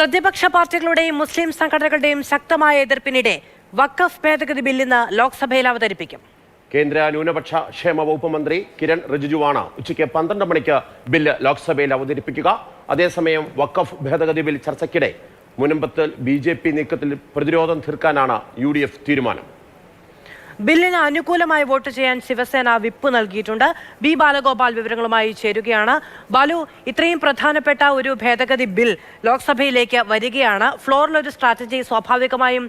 പ്രതിപക്ഷ പാർട്ടികളുടെയും മുസ്ലിം സംഘടനകളുടെയും ശക്തമായ എതിർപ്പിനിടെ വഖഫ് ഭേദഗതി ബില്ല് ഇന്ന് ലോക്സഭയിൽ അവതരിപ്പിക്കും. കേന്ദ്ര ന്യൂനപക്ഷ ക്ഷേമ വകുപ്പ് മന്ത്രി കിരൺ റിജിജുവാണ് ഉച്ചയ്ക്ക് പന്ത്രണ്ട് മണിക്ക് ബില്ല് ലോക്സഭയിൽ അവതരിപ്പിക്കുക. അതേസമയം വഖഫ് ഭേദഗതി ബിൽ ചർച്ചയ്ക്കിടെ മുനമ്പത്തിൽ ബി നീക്കത്തിൽ പ്രതിരോധം തീർക്കാനാണ് യു തീരുമാനം. ബില്ലിന് അനുകൂലമായി വോട്ട് ചെയ്യാൻ ശിവസേന വിപ്പ് നൽകിയിട്ടുണ്ട്. ബി ബാലഗോപാൽ വിവരങ്ങളുമായി ചേരുകയാണ്. ബാലു ഇത്രയും പ്രധാനപ്പെട്ട ഒരു ഭേദഗതി ബിൽ ലോക്സഭയിലേക്ക് വരികയാണ്. ഫ്ലോറിലൊരു സ്ട്രാറ്റജി സ്വാഭാവികമായും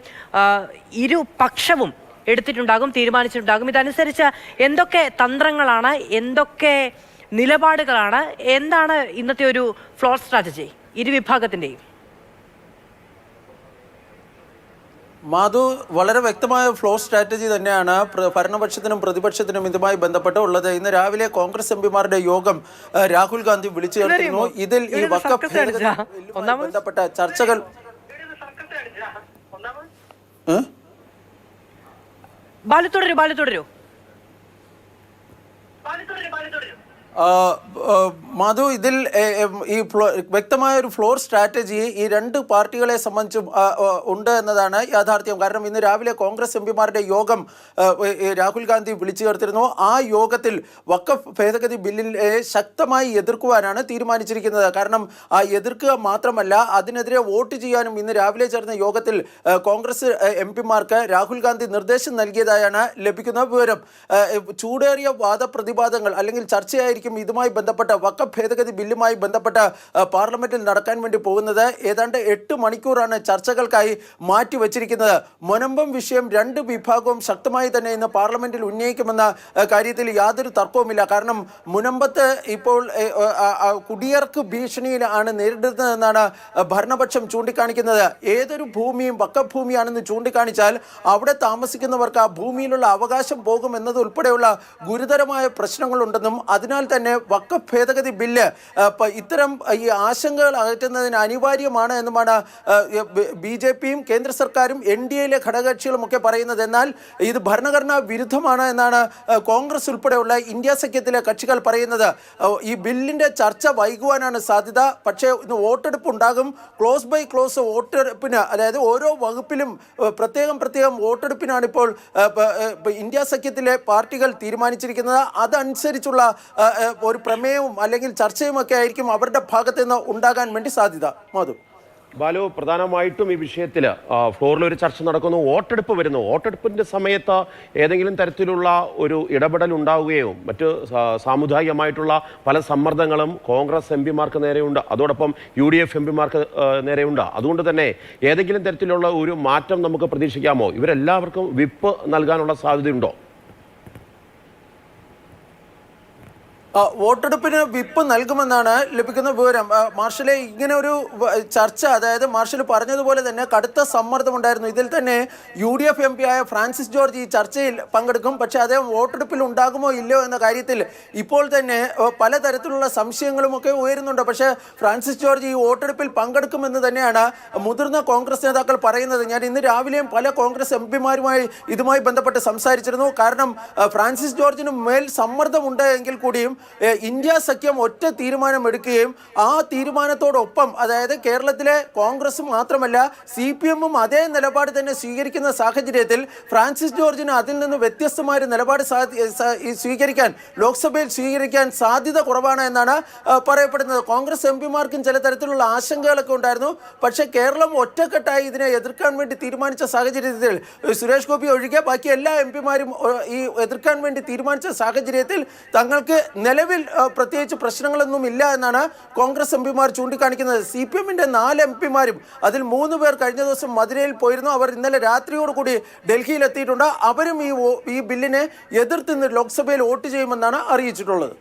ഇരുപക്ഷവും ഇരു പക്ഷവും എടുത്തിട്ടുണ്ടാകും തീരുമാനിച്ചിട്ടുണ്ടാകും. ഇതനുസരിച്ച് എന്തൊക്കെ തന്ത്രങ്ങളാണ് എന്തൊക്കെ നിലപാടുകളാണ് എന്താണ് ഇന്നത്തെ ഒരു ഫ്ലോർ സ്ട്രാറ്റജി? ഇരുവിഭാഗത്തിന്റെയും. മാധു വളരെ വ്യക്തമായ ഫ്ലോ സ്ട്രാറ്റജി തന്നെയാണ് ഭരണപക്ഷത്തിനും പ്രതിപക്ഷത്തിനും ഇതുമായി ബന്ധപ്പെട്ട് ഉള്ളത്. ഇന്ന് രാവിലെ കോൺഗ്രസ് എംപിമാരുടെ യോഗം രാഹുൽ ഗാന്ധി വിളിച്ചു ചേർത്തിരുന്നു. ഇതിൽ ഈ വക്കഫ് ബന്ധപ്പെട്ട ചർച്ചകൾ? ബാലു തുടരൂ ബാലു തുടരൂ മാധു ഇതിൽ ഈ വ്യക്തമായ ഒരു ഫ്ലോർ സ്ട്രാറ്റജി ഈ രണ്ട് പാർട്ടികളെ സംബന്ധിച്ചും ഉണ്ട് എന്നതാണ് യാഥാർത്ഥ്യം. കാരണം ഇന്ന് രാവിലെ കോൺഗ്രസ് എംപിമാരുടെ യോഗം രാഹുൽ ഗാന്ധി വിളിച്ചു ചേർത്തിരുന്നു. ആ യോഗത്തിൽ വക്കഫ് ഭേദഗതി ബില്ലിനെ ശക്തമായി എതിർക്കുവാനാണ് തീരുമാനിച്ചിരിക്കുന്നത്. കാരണം ആ എതിർക്കുക മാത്രമല്ല അതിനെതിരെ വോട്ട് ചെയ്യാനും ഇന്ന് രാവിലെ ചേർന്ന യോഗത്തിൽ കോൺഗ്രസ് എം പിമാർക്ക് രാഹുൽ ഗാന്ധി നിർദ്ദേശം നൽകിയതായാണ് ലഭിക്കുന്ന വിവരം. ചൂടേറിയ വാദപ്രതിവാദങ്ങൾ അല്ലെങ്കിൽ ചർച്ചയായിരിക്കും ഇതുമായി ബന്ധപ്പെട്ട വക്കഫ് ഭേദഗതി ബില്ലുമായി ബന്ധപ്പെട്ട് പാർലമെന്റിൽ നടക്കാൻ വേണ്ടി പോകുന്നത് ഏതാണ്ട് എട്ട് മണിക്കൂറാണ് ചർച്ചകൾക്കായി മാറ്റിവെച്ചിരിക്കുന്നത് മുനമ്പം വിഷയം രണ്ട് വിഭാഗവും ശക്തമായി തന്നെ ഇന്ന് പാർലമെന്റിൽ ഉന്നയിക്കുമെന്ന കാര്യത്തിൽ യാതൊരു തർക്കവുമില്ല. കാരണം മുനമ്പത്ത് ഇപ്പോൾ കുടിയർക്ക് ഭീഷണിയിലാണ് നേരിടുന്നതെന്നാണ് ഭരണപക്ഷം ചൂണ്ടിക്കാണിക്കുന്നത്. ഏതൊരു ഭൂമിയും വക്കഭൂമിയാണെന്ന് ചൂണ്ടിക്കാണിച്ചാൽ അവിടെ താമസിക്കുന്നവർക്ക് ആ ഭൂമിയിലുള്ള അവകാശം പോകുമെന്നത് ഉൾപ്പെടെയുള്ള ഗുരുതരമായ പ്രശ്നങ്ങളുണ്ടെന്നും അതിനാൽ തന്നെ വക്കഫ് ഭേദഗതി ബില്ല് ആ, ഇത്തരം ഈ ആശങ്കകൾ അകറ്റുന്നതിന് അനിവാര്യമാണ് എന്നുമാണ് ബി ജെ പിയും കേന്ദ്ര സർക്കാരും എൻ ഡി എയിലെ ഘടകകക്ഷികളും ഒക്കെ പറയുന്നത്. എന്നാൽ ഇത് ഭരണഘടനാ വിരുദ്ധമാണ് എന്നാണ് കോൺഗ്രസ് ഉൾപ്പെടെയുള്ള ഇന്ത്യ സഖ്യത്തിലെ കക്ഷികൾ പറയുന്നത്. ഈ ബില്ലിന്റെ ചർച്ച വൈകുവാനാണ് സാധ്യത. പക്ഷേ ഇന്ന് വോട്ടെടുപ്പ് ഉണ്ടാകും. ക്ലോസ് ബൈ ക്ലോസ് വോട്ടെടുപ്പിന് അതായത് ഓരോ വകുപ്പിലും പ്രത്യേകം പ്രത്യേകം വോട്ടെടുപ്പിനാണ് ഇപ്പോൾ ഇന്ത്യ സഖ്യത്തിലെ പാർട്ടികൾ തീരുമാനിച്ചിരിക്കുന്നത്. അതനുസരിച്ചുള്ള ഒരു പ്രമേയവും അല്ലെങ്കിൽ ചർച്ചയും ഒക്കെ ആയിരിക്കും അവരുടെ ഭാഗത്ത് നിന്ന് ഉണ്ടാകാൻ വേണ്ടി സാധ്യത. മാധു. ബാലു പ്രധാനമായിട്ടും ഈ വിഷയത്തിൽ ഫ്ലോറിൽ ഒരു ചർച്ച നടക്കുന്നു. വോട്ടെടുപ്പ് വരുന്നു. വോട്ടെടുപ്പിന്റെ സമയത്ത് ഏതെങ്കിലും തരത്തിലുള്ള ഒരു ഇടപെടൽ ഉണ്ടാവുകയോ മറ്റ് സാമുദായികമായിട്ടുള്ള പല സമ്മർദ്ദങ്ങളും കോൺഗ്രസ് എം പിമാർക്ക് നേരെയുണ്ട്. അതോടൊപ്പം യു ഡി എഫ് എം പിമാർക്ക് നേരെയുണ്ട്. അതുകൊണ്ട് തന്നെ ഏതെങ്കിലും തരത്തിലുള്ള ഒരു മാറ്റം നമുക്ക് പ്രതീക്ഷിക്കാമോ? ഇവരെല്ലാവർക്കും വിപ്പ് നൽകാനുള്ള സാധ്യതയുണ്ടോ? വോട്ടെടുപ്പിന് വിപ്പ് നൽകുമെന്നാണ് ലഭിക്കുന്ന വിവരം. മാർഷലെ ഇങ്ങനെ ഒരു ചർച്ച അതായത് മാർഷൽ പറഞ്ഞതുപോലെ തന്നെ കടുത്ത സമ്മർദ്ദമുണ്ടായിരുന്നു ഇതിൽ തന്നെ U D F M P ആയ ഫ്രാൻസിസ് ജോർജ് ഈ ചർച്ചയിൽ പങ്കെടുക്കും. പക്ഷേ അദ്ദേഹം വോട്ടെടുപ്പിൽ ഉണ്ടാകുമോ ഇല്ലയോ എന്ന കാര്യത്തിൽ ഇപ്പോൾ തന്നെ പലതരത്തിലുള്ള സംശയങ്ങളുമൊക്കെ ഉയരുന്നുണ്ട്. പക്ഷേ ഫ്രാൻസിസ് ജോർജ് ഈ വോട്ടെടുപ്പിൽ പങ്കെടുക്കുമെന്ന് തന്നെയാണ് മുതിർന്ന കോൺഗ്രസ് നേതാക്കൾ പറയുന്നത്. ഞാൻ ഇന്ന് രാവിലെയും പല കോൺഗ്രസ് എം പിമാരുമായി ഇതുമായി ബന്ധപ്പെട്ട് സംസാരിച്ചിരുന്നു. കാരണം ഫ്രാൻസിസ് ജോർജിന് മേൽ സമ്മർദ്ദമുണ്ട് എങ്കിൽ കൂടിയും ഇന്ത്യ സഖ്യം ഒറ്റ തീരുമാനം എടുക്കുകയും ആ തീരുമാനത്തോടൊപ്പം അതായത് കേരളത്തിലെ കോൺഗ്രസ് മാത്രമല്ല സി പി എമ്മും അതേ നിലപാട് തന്നെ സ്വീകരിക്കുന്ന സാഹചര്യത്തിൽ ഫ്രാൻസിസ് ജോർജിന് അതിൽ നിന്ന് വ്യത്യസ്തമായ നിലപാട് സ്വീകരിക്കാൻ ലോക്സഭയിൽ സ്വീകരിക്കാൻ സാധ്യത കുറവാണ് എന്നാണ് പറയപ്പെടുന്നത്. കോൺഗ്രസ് എം പിമാർക്കും ചില തരത്തിലുള്ള ആശങ്കകളൊക്കെ ഉണ്ടായിരുന്നു. പക്ഷേ കേരളം ഒറ്റക്കെട്ടായി ഇതിനെ എതിർക്കാൻ വേണ്ടി തീരുമാനിച്ച സാഹചര്യത്തിൽ സുരേഷ് ഗോപി ഒഴികെ ബാക്കി എല്ലാ എം പിമാരും ഈ എതിർക്കാൻ വേണ്ടി തീരുമാനിച്ച സാഹചര്യത്തിൽ തങ്ങൾക്ക് നിലവിൽ പ്രത്യേകിച്ച് പ്രശ്നങ്ങളൊന്നും ഇല്ല എന്നാണ് കോൺഗ്രസ് എം പിമാർ ചൂണ്ടിക്കാണിക്കുന്നത്. സി പി എമ്മിന്റെ നാല് എം പിമാരും അതിൽ മൂന്ന് പേർ കഴിഞ്ഞ ദിവസം മധുരയിൽ പോയിരുന്നു. അവർ ഇന്നലെ രാത്രിയോടുകൂടി ഡൽഹിയിൽ എത്തിയിട്ടുണ്ട്. അവരും ഈ ഈ ബില്ലിനെ എതിർത്ത് ലോക്സഭയിൽ വോട്ട് ചെയ്യുമെന്നാണ് അറിയിച്ചിട്ടുള്ളത്.